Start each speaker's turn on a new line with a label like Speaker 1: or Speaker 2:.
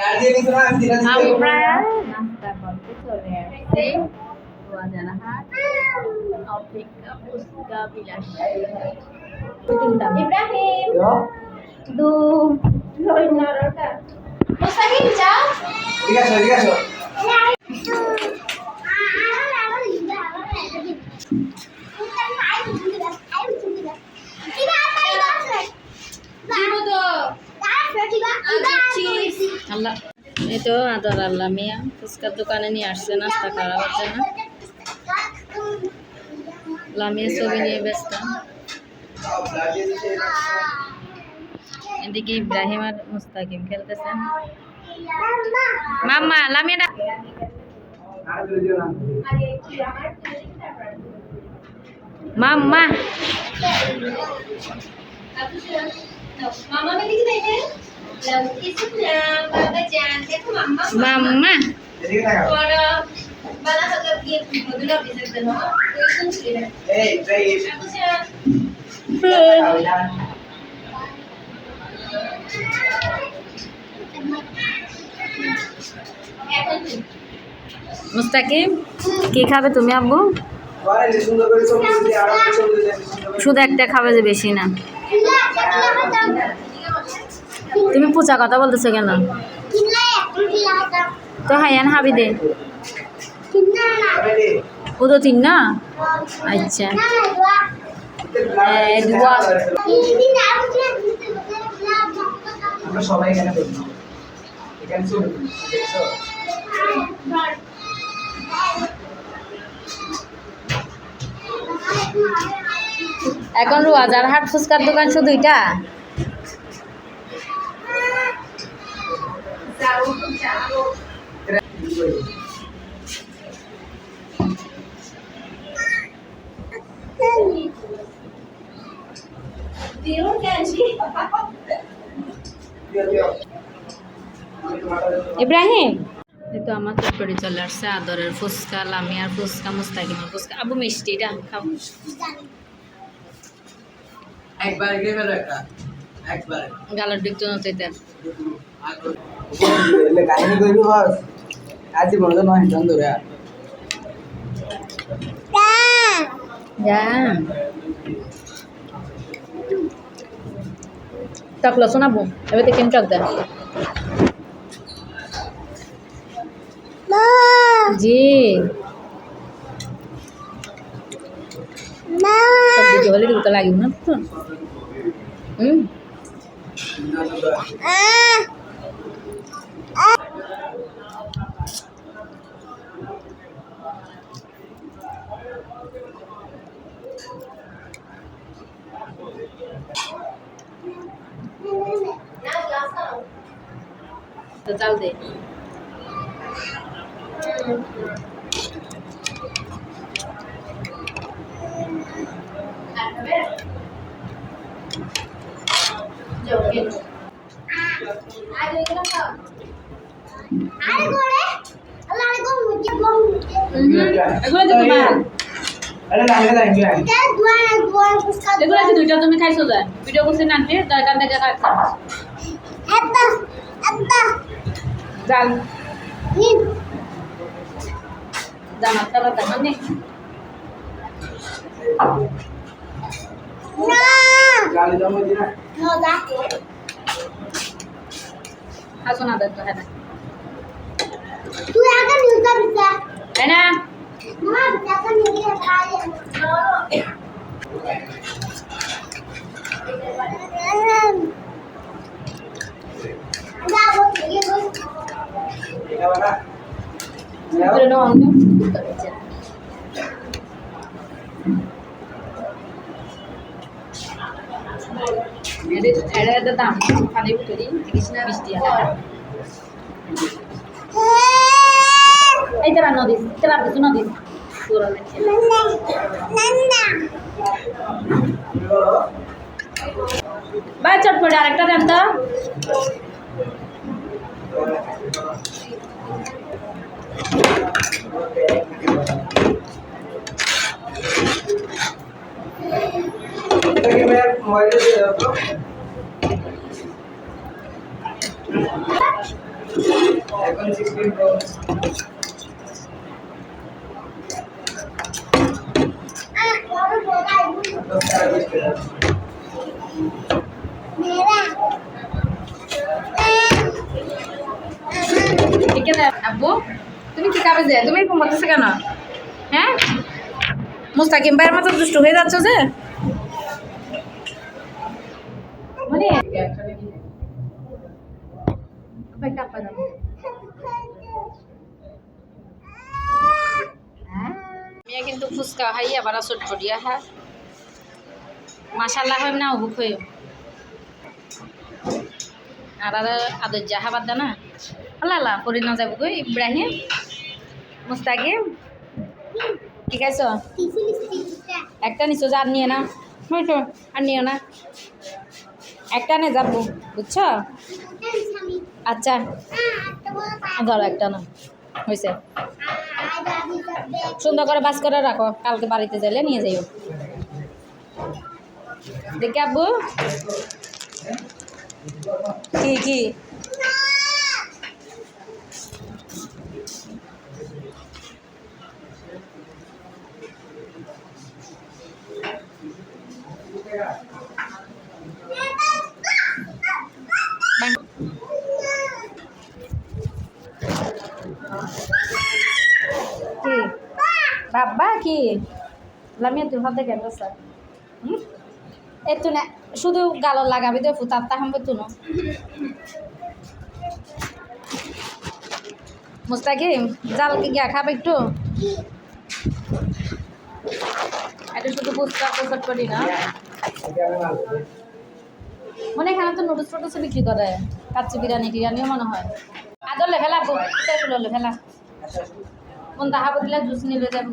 Speaker 1: আমরা নাস্তা করতে চলে আসছি রোয়াজানাহাট অপেক্ষা ফুচকা বিলাস ইব্রাহিম দু মুস্তাকিম চা আল্লাহ। এই তো আদর আল্লাহ মিয়া। ফুচকার দোকানে নিয়ে আসছে নাস্তা করাবার জন্য। লামিয়া ছবি নিয়ে ব্যস্ত। এদিকে ইব্রাহিম আর মুস্তাকিম খেলতেছেন মাম্মা, লামিয়া ডা- মাম্মা
Speaker 2: মেলি কি দেখে লাউ কিছু না বাবা জান দেখো মাম্মা
Speaker 1: মাম্মা
Speaker 2: পর বালা হলো কি বদলা বিজে
Speaker 1: মুস্তাকিম কি খাবে তুমি আব্বু? শুধু একটা খাবে যে বেশি না। তুমি পূজা কথা বলতেছো কেন? তো হাইয়ান হাবি দে। ও তো তিন না? আচ্ছা.
Speaker 3: আমরা এখন
Speaker 1: রোয়াজার হাট ফুচকার দোকান শুধু এটা? ইব্রাহিম? তো আমার তারপরে চলে আসছে আদরের ফুচকা, লামিয়ার ফুচকা, মুস্তাকিমার ফুচকা। আবু মিষ্টিটা খাও।
Speaker 3: একবার ফেলো একটা একবার।
Speaker 1: গালার দিক তো নতে
Speaker 3: এলে কাহিনী কইবি বস। আজি বড় নয় জন। ধরে
Speaker 1: লসুন আবু এবার দেখেন টক দেন। জি। সব দিকে হলে দিকে তো দুইটা তুমি খাইছো যা ভিডিও করছি না আনতে দরকার দেখে জাল জামাত নেই
Speaker 2: না
Speaker 3: গালি জমা দিনা
Speaker 2: no da
Speaker 1: খাসো না দেখ তো হ্যাঁ
Speaker 2: তুই আগে নিউজটা বিছা
Speaker 1: তাই না
Speaker 2: মা বিছা তো নিয়ে খাই যাব গিয়ে বল
Speaker 3: এটা বাবা
Speaker 1: ভিতরে নাও আমি এদের এদের দাম পানি ভিতরে কৃষ্ণা বৃষ্টি আছে এই তারা নদী, তারা কিছু নদী। পুরো লেখছে
Speaker 2: নন্দা
Speaker 1: বাই চটপটে, আরেকটা দেন তো। 116 balls. আব্বু, তুমি কি কাবে যে তুমি এরকম করতেছো কেন? হ্যাঁ? মুস্তাকিম ভাইয়ের মতো দুষ্ট হয়ে যাচ্ছ যে। মানে- একটা কিন্তু ফুচকা খাই আবার চটপটিয়া হ্যাঁ মাসাল্লাহ হয় না অভুক হয়ে আর আর আদর জাহা বাদ দা না। আল্লাহ আল্লাহ করি না যাব গই ইব্রাহিম মুস্তাকিম ঠিক আছে একটা নিচো যা আর নিয়ে না হয়তো আর নিও না একটা নে যাব বুঝছ? আচ্ছা। ধরো একটা না। হয়েছে সুন্দর করে বাস করে রাখো, কালকে বাড়িতে যাইলে নিয়ে যাইও। দেখি আব্বু। কি কি? বাবা কি? লামিয়া তুই হাতে কেন স্যার এতো না, শুধু গালর লাগাবি তো ফুতার তো না। মুস্তাকিম জাল কি গিয়া খাবে একটু? এটা শুধু ফুচকা প্রসাদ করি না। মনে এখানে তো নুডলস ফুডলস বিক্রি করে। কাচ্চি বিরিয়ানি টিরিয়ানিও মনে হয়। আদর লেভেলা ফুলো। पण दहा बदला ज्यूस
Speaker 3: नेले जाते